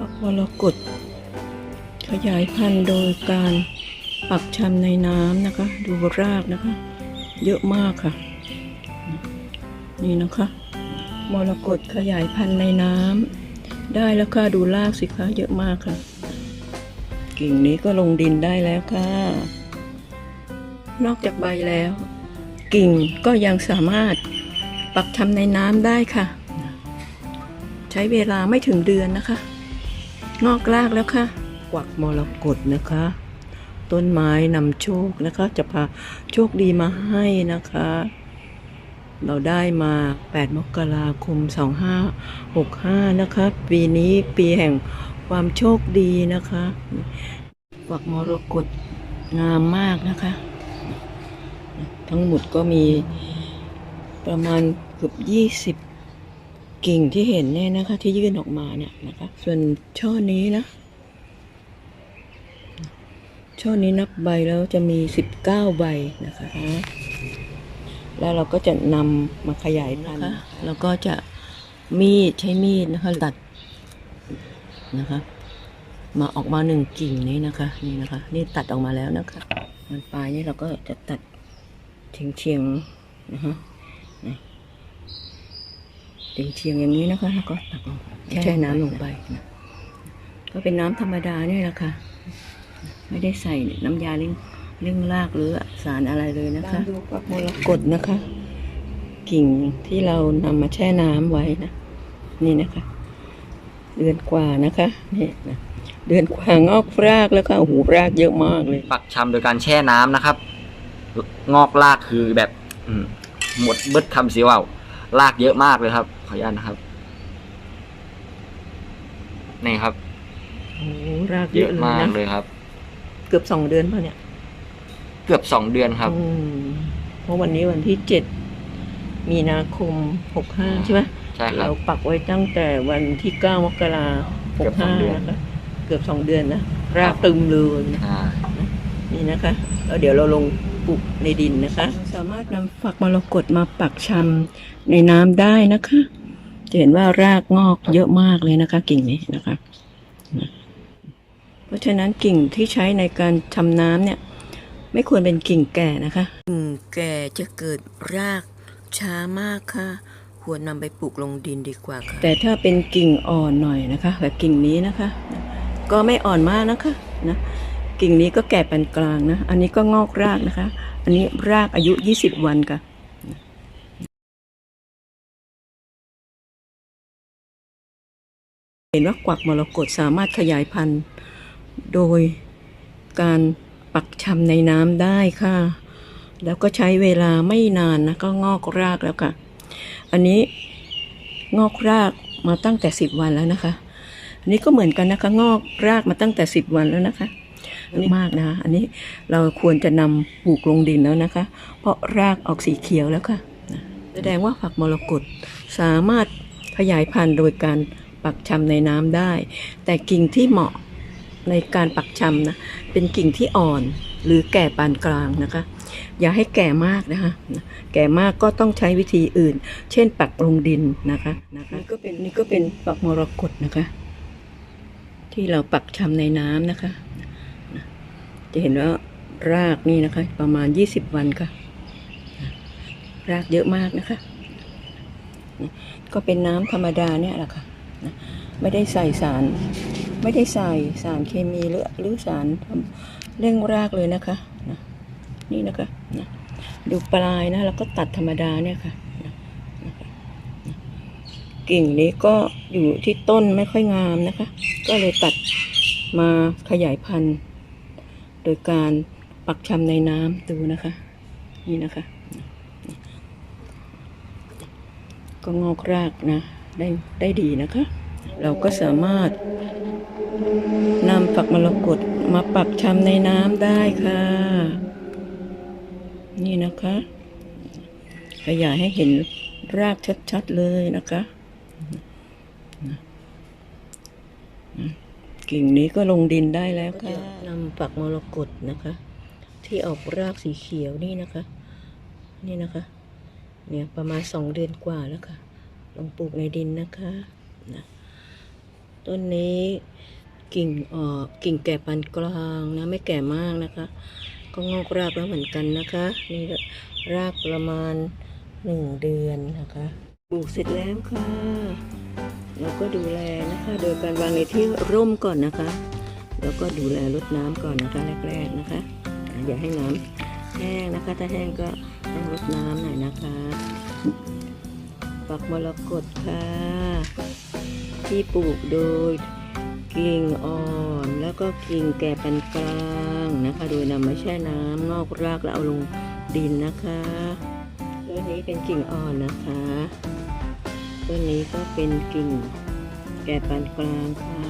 ฝักมรกตขยายพันธุ์โดยการปักชำในน้ำนะคะ ดูรากนะคะ เยอะมากค่ะ นี่นะคะมรกตขยายพันธุ์ในน้ำได้แล้วค่ะดูรากสิคะเยอะมากค่ะ กิ่งนี้ก็ลงดินได้แล้วค่ะ นอกจากใบแล้ว กิ่งก็ยังสามารถปักชำในน้ำได้ค่ะ ใช้เวลาไม่ถึงเดือนนะคะ งอกรากแล้วค่ะกวักมรกตนะคะ ต้นไม้นำโชคนะคะ จะพาโชคดีมาให้นะคะ เราได้มา 8 มกราคม 2565 นะคะ ปีนี้ปีแห่งความโชคดีนะคะกวักมรกตงามมากนะคะ ทั้งหมดก็มีประมาณเกือบ20 กิ่งที่เห็นเนี่ยนะคะ ที่ยื่นออกมาเนี่ยนะคะ ส่วนช่อนี้นะ ช่อนี้นับใบแล้วจะมี19ใบนะคะ แล้วเราก็จะนำมาขยายพันธุ์นะคะแล้วก็จะมีดใช้มีดนะคะตัดนะคะ มาออกมาหนึ่งกิ่งนี้นะคะ นี่นะคะ นี่ตัดออกมาแล้วนะคะ มันปลายนี่เราก็จะตัดเฉียงเฉียงๆนะคะนี่ เฉียงเฉียงๆอย่างนี้นะคะแล้วก็ตักลงแช่น้ำลงไปนะก็เป็นน้ำธรรมดาเนี่ยแหละค่ะไม่ได้ใส่น้ำยาเลี้ยงเลี้ยงรากหรือสารอะไรเลยนะคะดูกับมรกตนะคะ กิ่งที่เรานำมาแช่น้ำไว้นะนี่นะคะ เดือนกว่านะคะนี่นะเดือนกว่างอกรากแล้วก็โอ้โหรากเยอะมากเลยปักชำโดยการแช่น้ำนะครับ งอกรากคือแบบอืมหมดเบิดคำเสียว่าวรากเยอะมากเลยครับ ขออนุญาตนะครับ นี่ครับ โอ้โหรากเยเยอะอะเลยมากนะเลยครับ เกือบสองเดือนป่ะเนี่ยเกือบสองเดือนครับ อืมเพราะวันนี้วันที่เจ็ดมีนาคมหกห้าใช่ไหมใช่ครับ เราปักไว้ตั้งแต่วันที่เก้ามกราหเกืกอบสอห้างเดือน นะคะเกือบสองเดือนนะรากตึมเลยนะ อ่า นี่นะคะแล้วเดี๋ยวเราลงปลูกในดินนะคะ สามารถนำฝักมรกตมาปักชำในน้ำได้นะคะ จะเห็นว่ารากงอกเยอะมากเลยนะคะ กิ่งนี้นะคะ เพราะฉะนั้นกิ่งที่ใช้ในการชำน้ำเนี่ย ไม่ควรเป็นกิ่งแก่นะคะ กิ่งแก่จะเกิดรากช้ามากค่ะควรนำไปปลูกลงดินดีกว่าค่ะ แต่ถ้าเป็นกิ่งอ่อนหน่อยนะคะ แบบกิ่งนี้นะคะ ก็ไม่อ่อนมากนะคะนะกิ่งนี้ก็แก่ปานกลางนะ อันนี้ก็งอกรากนะคะ อันนี้รากอายุ 20 วันค่ะ เห็นว่ากวักมรกตสามารถขยายพันธุ์โดยการปักชำในน้ำได้ค่ะ แล้วก็ใช้เวลาไม่นานนะก็งอกรากแล้วค่ะ อันนี้งอกรากมาตั้งแต่10วันแล้วนะคะ อันนี้ก็เหมือนกันนะคะ งอกรากมาตั้งแต่10วันแล้วนะคะอันนี้มากนะคะอันนี้เราควรจะนำปลูกลงดินแล้วนะคะ เพราะรากออกสีเขียวแล้วค่ะ แสดงว่าฝักมรกตสามารถขยายพันธุ์โดยการ ปักชำในน้ำได้ แต่กิ่งที่เหมาะในการปักชำนะเป็นกิ่งที่อ่อนหรือแก่ปานกลางนะคะ อย่าให้แก่มากนะคะแก่มากก็ต้องใช้วิธีอื่น เช่นปักลงดินนะคะนะคะนี่ก็เป็นนี่ก็เป็นฝักมรกตนะคะ ที่เราปักชำในน้ำนะคะ จะเห็นว่ารากนี่นะคะ ประมาณ 20 วันค่ะ รากเยอะมากนะคะ ก็เป็นน้ำธรรมดาเนี่ยแหละค่ะ นะไม่ได้ใส่สาร ไม่ได้ใส่สารเคมีหรือหรือสารทำเร่งรากเลยนะคะนะนี่นะคะนะดูปลายนะแล้วก็ตัดธรรมดาเนี่ยค่ะนะนะคะนะกิ่งนี้ก็อยู่ที่ต้นไม่ค่อยงามนะคะ ก็เลยตัดมาขยายพันธุ์ โดยการปักชำในน้ำดูนะคะ นี่นะคะ ก็งอกรากนะ ได้ได้ดีนะคะ เราก็สามารถนำฝักมรกตมาปักชำในน้ำได้ค่ะ นี่นะคะ ขยายให้เห็นรากชัดๆเลยนะคะกิ่งนี้ก็ลงดินได้แล้วค่ะนำฝักมรกตนะคะ ที่ออกรากสีเขียวนี่นะคะ นี่นะคะ เนี่ยประมาณสองเดือนกว่าแล้วค่ะ งปลูกในดินนะคะนะต้นนี้กิ่งออกกิ่งแก่ปานกลางนะไม่แก่มากนะคะ ก็งอกรากแล้วเหมือนกันนะคะนี่รากประมาณหนึ่งเดือนนะคะปลูกเสร็จแล้วค่ะแล้วก็ดูแลนะคะ โดยการวางในที่ร่มก่อนนะคะ แล้วก็ดูแลรดน้ำก่อนนะคะแรก ๆนะคะ อย่าให้น้ำแห้งนะคะ ถ้าแห้งก็ต้องรดน้ำหน่อยนะคะ ปักมรกตค่ะ ที่ปลูกโดยกิ่งอ่อนแล้วก็กิ่งแก่ปานกลางนะคะ โดยนำมาแช่น้ำงอกรากแล้วเอาลงดินนะคะต้นนี้เป็นกิ่งอ่อนนะคะต้นนี้ก็เป็นกิ่งแก่ปานกลางค่ะ